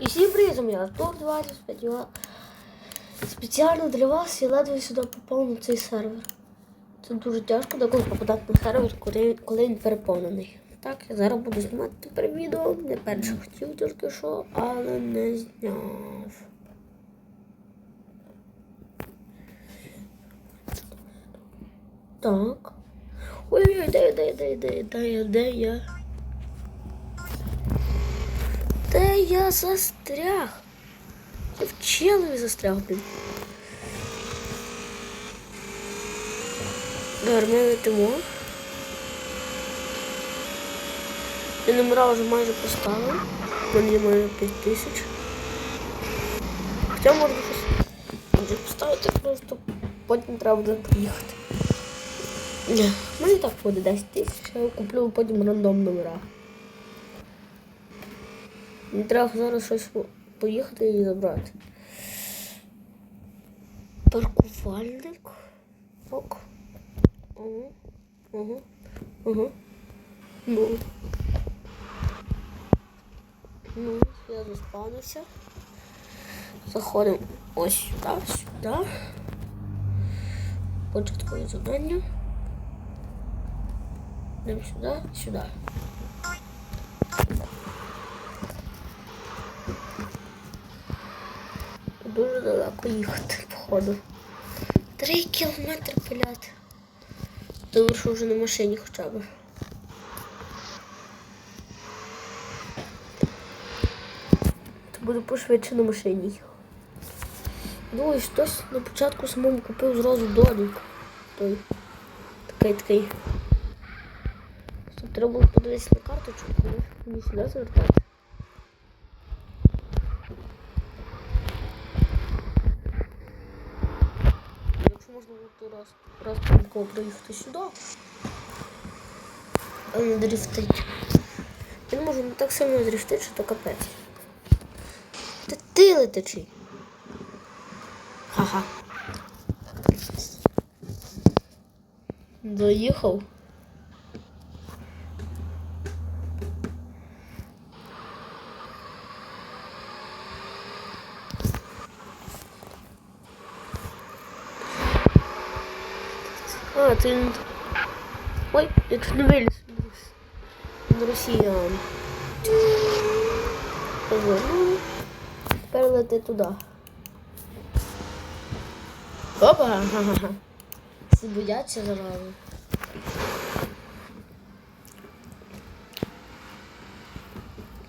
І всім привіт, я Артур 25. Я спеціально для вас я ледве сюди попав на цей сервер. Це дуже тяжко деколи попадати на сервер, коли, він переповнений. Так, я зараз буду знімати тепер відео. Не перше хотів тільки що, але не зняв. Так. Ой-ой, де, де, де, де, де де я? Де я застряг? Я в челові застряг, блін. Добре, ми летимо. Я номера вже майже поставив. У мене є майже 5 тисяч. Хоча можна щось поставити просто, потім треба буде приїхати. Ні, в так буде 10 тисяч, я куплю потім рандом номера. Мені треба зараз щось поїхати і забрати. Паркувальник. Ок. Угу. Угу. Угу. Ну. Ну, я заспавнився. Заходимо ось сюди, сюди. Початкове завдання. Йдемо сюди, сюди. Дуже далеко їхати, походу. Три кілометри пиляти. Добре, що вже на машині хоча б. Це буде пошвидше на машині. Думаю, хтось на початку самому купив зразу домик. Той. Такий такий. Треба було подивитися на карточку, коли мені сюди звертати. То раз, раз помилково проїхати сюди, а не дрифтить. Не можу не так сильно дрифтити, що то капець. Та ти летичий. Ха-ха. Доїхав. А, ти... Ой, чуть не росіян. Поверну. Тепер лети туди. Опа! Всі бояться заразу.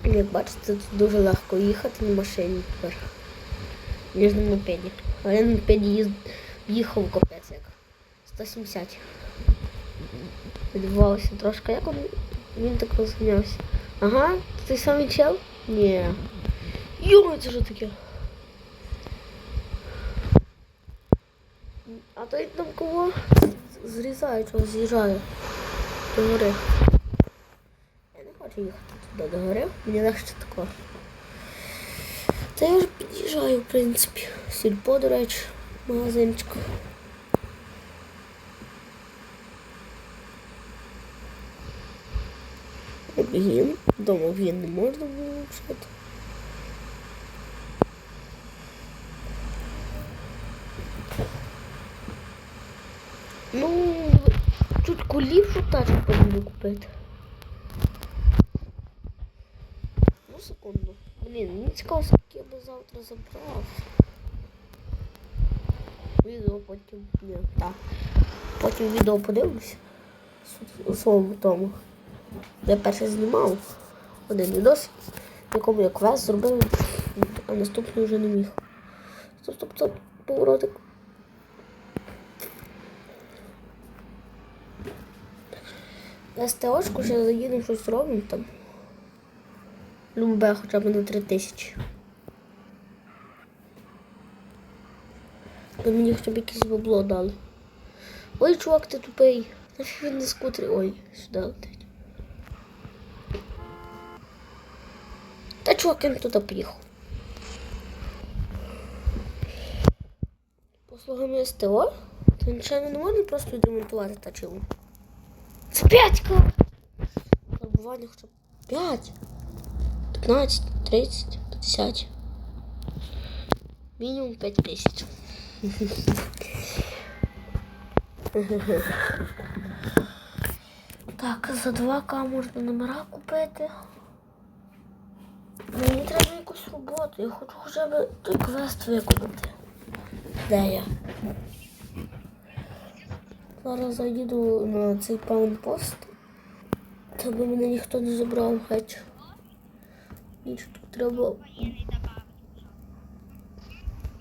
Як бачите, тут дуже легко їхати на машині тепер. Ніж на мопеді. А я на мопеді їзд... їхав. 170. Відбувалося трошки. Як він, він так розганявся? Ага, ти самий чел? Ні. Йо, це що таке? А той там кого зрізає, чого з'їжджає до гори. Я не хочу їхати туди до гори, мені легше тако. Та я вже під'їжджаю, в принципі. Сільпо, до речі, магазинчик. Він. Дома він не можна було вчити. Ну, чутку ліпшу тачку повинні купити. Ну, секунду. Блін, мені цікаво, скільки я би завтра забрав. Відео потім. Ні, так. Потім відео подивлюся. У своєму тому. Я перше знімав один відос, в якому я квест зробив, а наступний вже не міг. Стоп, стоп, стоп, поворотик. СТОшку ще заїдемо щось робимо там. Любе хоча б на 3 тисячі. Мені хоча б якесь бабло дали. Ой, чувак, ти тупий. Нафіг він на скутері. Ой, сюди летить. Та чувак, він туди поїхав. Послугами СТО? Та нічого не можна просто відремонтувати тачилу. Це п'ятька! Фарбування хоча б 5, 15, 30. Сядь. Мінімум 5 тисяч. Так, за 2К можна номера купити. Роботу, я хочу хоча б той квест виконати. Де я? Зараз заїду на цей паунпост, щоб мене ніхто не забрав геть. Ніч тут треба.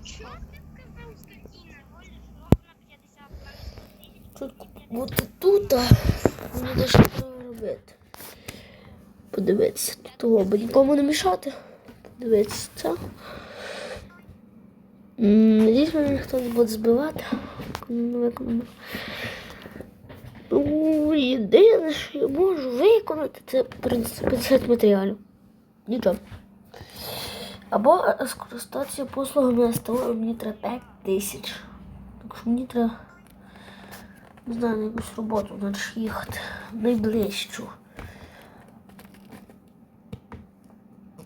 Що ти сказав, скотина? Голиш ровно 50 тисяч. Чутко бути тут, а мені дещо треба робити. Подивитися тут бо нікому не мішати. Це. Надіюсь, мене не буде збивати. Ну, єдине, що я можу виконати, це 50 матеріалів. Нічого. Або скористатися послугами СТО, мені треба 5 тисяч. Так що мені треба не знаю, на якусь роботу значить їхати найближчу.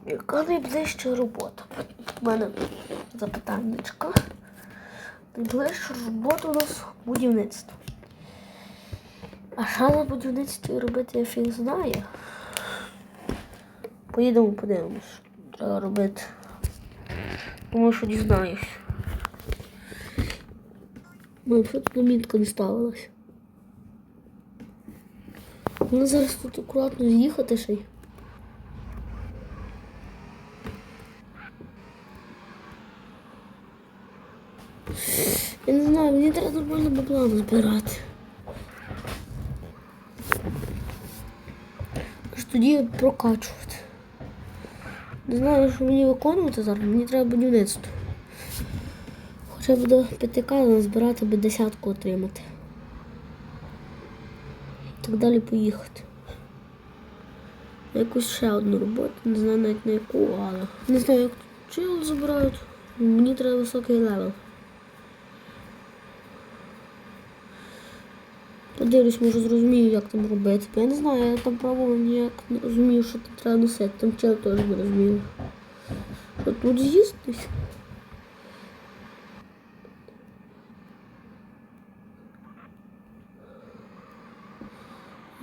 Яка найближча робота? У мене запитаннячка. Найближча робота у нас будівництво. А що на будівництві робити, я фіг знаю. Поїдемо, подивимось. що Треба робити. Тому що дізнаюсь. Ну, що тут намітка не ставилась? Ну, зараз тут акуратно з'їхати ще й. Я не знаю, мені треба нормально бабла збирати. Аж тоді прокачувати. Не знаю, що мені виконувати зараз, мені треба будівництво. Хоча б до 5К збирати би десятку отримати. І так далі поїхати. На якусь ще одну роботу, не знаю навіть на яку, але не знаю, як тут чил забирають. Мені треба високий левел. Подивлюсь, може зрозумію, як там робити. Я не знаю, я там пробував ніяк не розумію, що там треба носити. Там чел теж не розумів. Що тут з'їздить?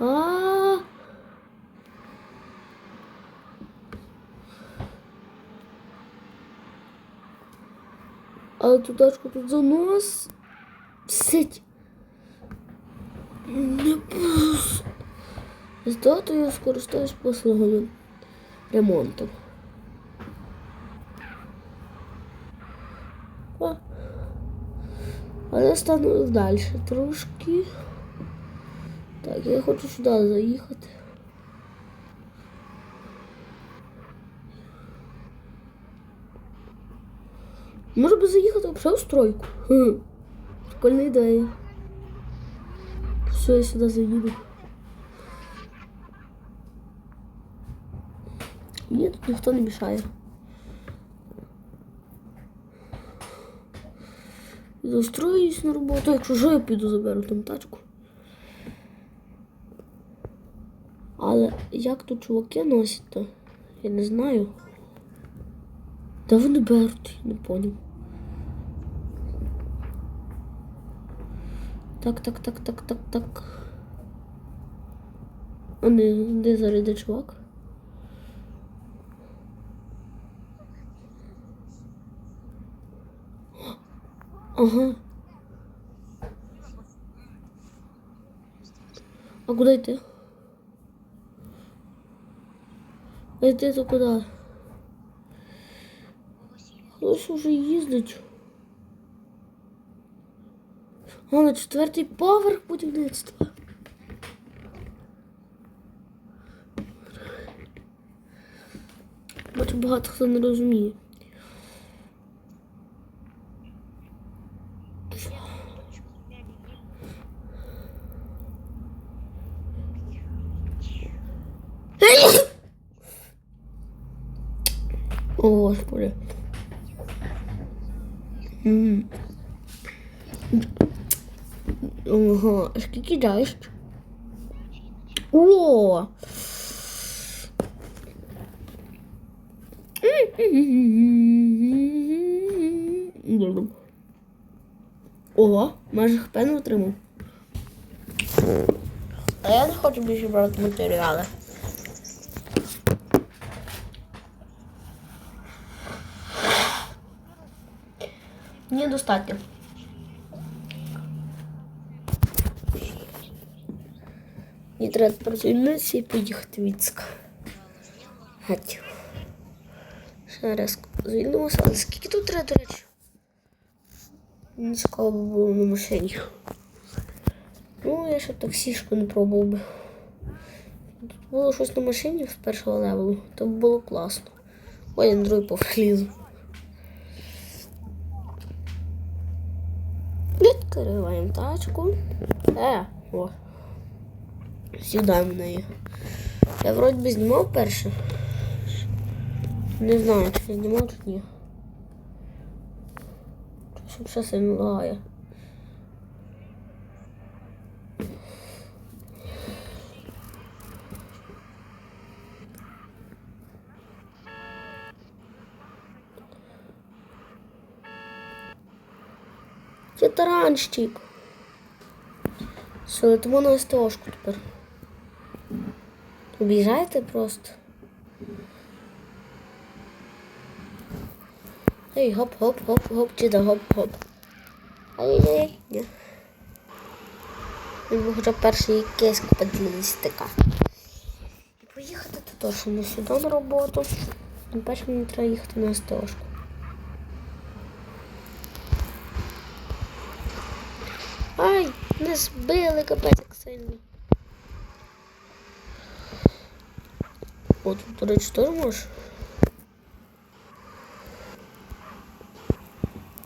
А. Але ту тачку тут занос. Сить. Здато я скористаюсь послугами ремонту. Але стану далі трошки. Так, я хочу сюди заїхати. Може би заїхати в стройку? Прикольна ідея. Все, я сюди заїду. Мені тут ніхто не мішає. Застроюсь на роботу, якщо що, я піду заберу там тачку. Але як тут чуваки носять, то я не знаю. Де вони беруть, не поняв. Так, так, так, так, так, так. А не, де зараз йде чувак? Ага. А куди йти? А йти то куди? Хтось уже їздить. На четвертий поверх будівництва. Бачу, багато хто не розуміє. О, Господи. М. А? О! Ого, майже хп не отримав. А я не хочу більше брати матеріали. Мені Мені треба тепер звільнитися і поїхати в Іцк. Геть. Ще раз звільнимося, але скільки тут треба, до речі? Мені цікаво було на машині. Ну, я ще таксішку не пробував би. Тут було щось на машині з першого левелу, то було класно. Ой, я на другий поверх. Відкриваємо тачку. Е, о. Сідаємо в неї. Я вроді би знімав перше. Не знаю, чи я знімав, чи ні. Щоб ще сильно лагає. Це таранщик. Що, летимо на СТОшку тепер. Обіжаєте просто. Ей, хоп, хоп, хоп, хоп, чи да хоп, хоп. Ай-яй-яй. Ні. Він хоча б перший якийсь листика. І поїхати то точно не сюди на роботу. Ну, Перше мені треба їхати на СТОшку. Ай, не збили капець як сильно. От, до речі, теж можеш.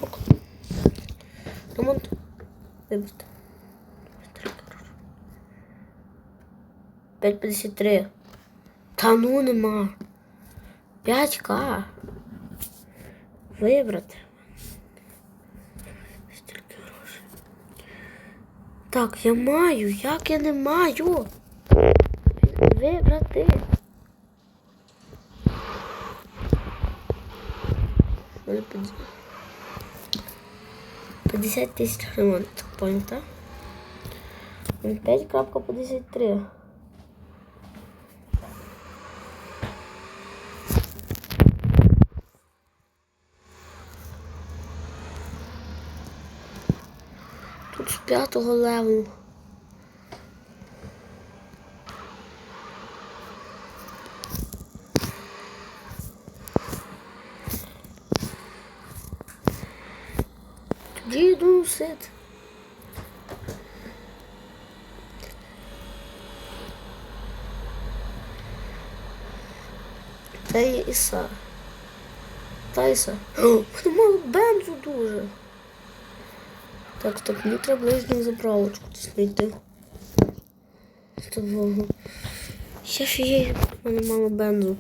Ок. Ремонт. Вибачте. 5,53. Та ну нема. 5К. Вибрати. Стільки грошей. Так, я маю. Як я не маю? Вибрати. Мене п'ятдесят- 50 тисяч ремонт, так понял, так? 5.53. Тут з п'ятого левелу. Це є Іса. Та Іса. О, мене мало бензу дуже. Так, так, мені треба ближню заправочку знайти. З того. Ще ж є, в мало бензу.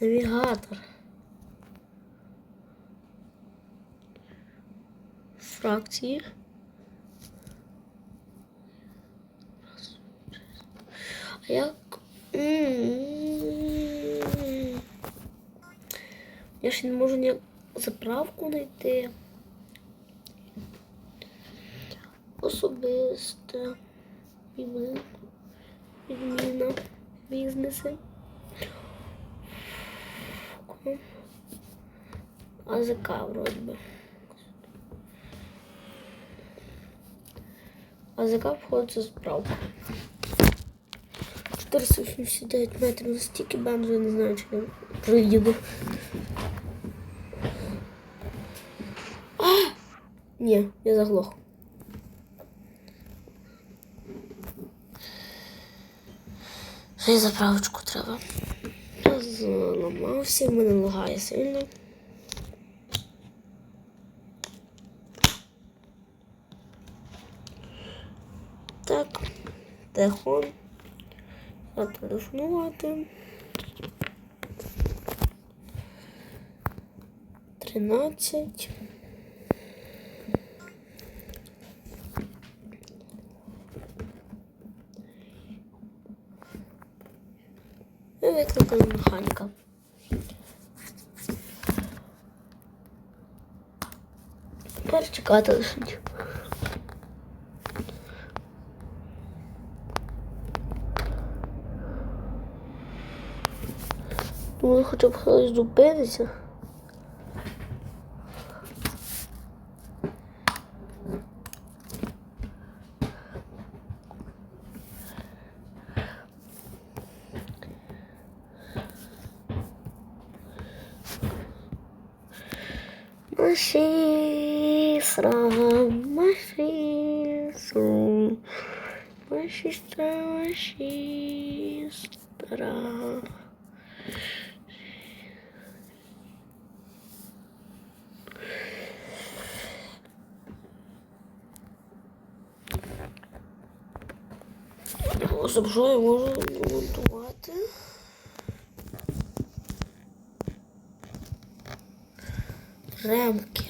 Навігатор. Фракції. А як? М-м-м. Я ще не можу ніяк заправку знайти. Особисте. Відміна. Бізнеси. АЗК вроді би. АЗК входить за справку. 489 метрів настільки бензу, я не знаю, чи я проїду. А! Ні, я заглох. Ще й заправочку треба. Я зламався, в мене лагає сильно. Так, телефон. Отпорожнувати. 13. І викликаємо механіка. Тепер чекати лишить. Ну, хоча б хтось зупиниться. Машистра, машистру, машистра, машистра. Щоб що я можу ремонтувати? Ремки.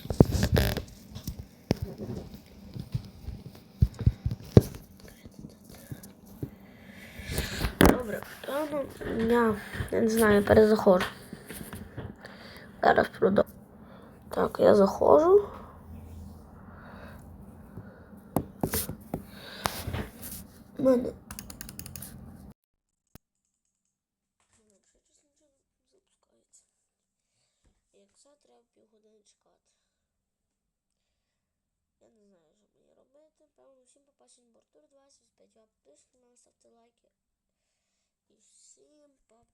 Добре, ну, я, я не знаю, перезаходжу. Зараз продовжу. Так, я заходжу. У мене. to like it. You see him, Bob